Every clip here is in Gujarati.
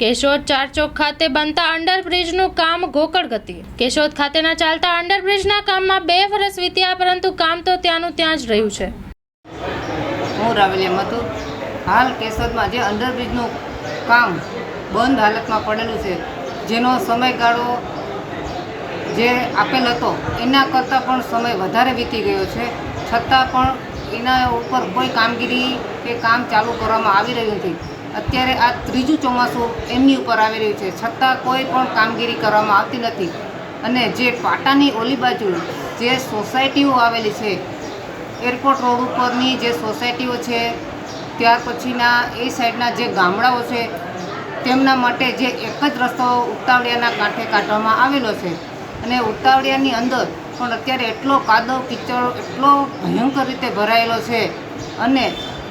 કેશોદ ચારચોક ખાતે બનતા અંડરબ્રિજનું કામ ગોકળ ગતિ કેશોદ ખાતેના ચાલતા અંડરબ્રિજના કામમાં બે વર્ષ વીત્યા, પરંતુ કામ તો ત્યાંનું ત્યાં જ રહ્યું છે. હું રાવલિયમ હતું. હાલ કેશોદમાં જે અંડરબ્રિજનું કામ બંધ હાલતમાં પડેલું છે, જેનો સમયગાળો જે આપેલ હતો, એના કરતાં પણ સમય વધારે વીતી ગયો છે. છતાં પણ એના ઉપર કોઈ કામગીરી કે કામ ચાલુ કરવામાં આવી રહ્યું નથી. અત્યારે આ ત્રીજું ચોમાસું એમની ઉપર આવી રહ્યું છે. છતાં કોઈ પણ કામગીરી કરવામાં આવતી નથી. અને જે પાટાની ઓલી બાજુ જે સોસાયટીઓ આવેલી છે, એરપોર્ટ રોડ ઉપરની જે સોસાયટીઓ છે, ત્યાર પછીના એ સાઈડના જે ગામડાઓ છે, તેમના માટે જે એક જ રસ્તો ઉતાવળિયાના કાંઠે કાઢવામાં આવેલો છે. અને ઉતાવળિયાની અંદર પણ અત્યારે એટલો કાદવ, કિચડ, એટલો ભયંકર રીતે ભરાયેલો છે. અને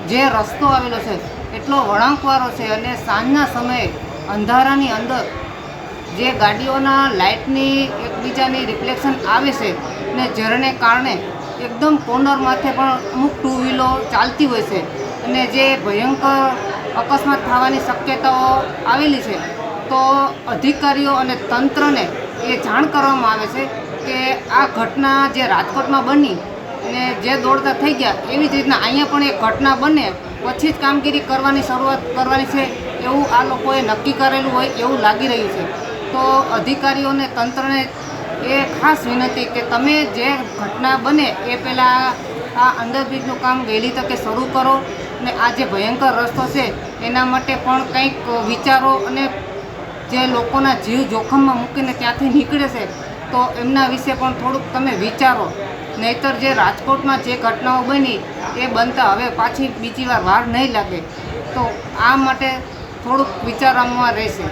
જે રસ્તો આવેલો છે એટલો વળાંકવાળો છે અને સાંજના સમયે અંધારાની અંદર જે ગાડીઓના લાઇટની એકબીજાની રિફ્લેક્શન આવે છે ને ઝરણે કારણે એકદમ કોર્નર માથે પણ અમુક ટુ વ્હીલો ચાલતી હોય છે અને જે ભયંકર અકસ્માત થવાની શક્યતાઓ આવેલી છે, તો અધિકારીઓ અને તંત્રને એ જાણ કરવામાં આવે છે કે આ ઘટના જે રાજકોટમાં બની અને જે દોડતા થઈ ગયા એવી જ રીતના અહીંયા પણ એક ઘટના બને પછી જ કામગીરી કરવાની શરૂઆત કરવાની છે. એવું આ લોકોએ નક્કી કરેલું હોય એવું લાગી રહ્યું છે. તો અધિકારીઓને તંત્રને એ ખાસ વિનંતી કે તમે જે ઘટના બને એ પહેલાં આ અંડરબ્રિજનું કામ વહેલી તકે શરૂ કરો અને આ જે ભયંકર રસ્તો છે એના માટે પણ કંઈક વિચારો અને જે લોકોના જીવ જોખમમાં મૂકીને ત્યાંથી નીકળે છે તો એમના વિશે પણ થોડુંક તમે વિચારો. નહીતર જે રાજકોટમાં જે ઘટનાઓ બની, એ બનતા હવે પાછી બીજી વાર વાર નહીં લાગે. તો આ માટે થોડુંક વિચારવામાં રહેશે.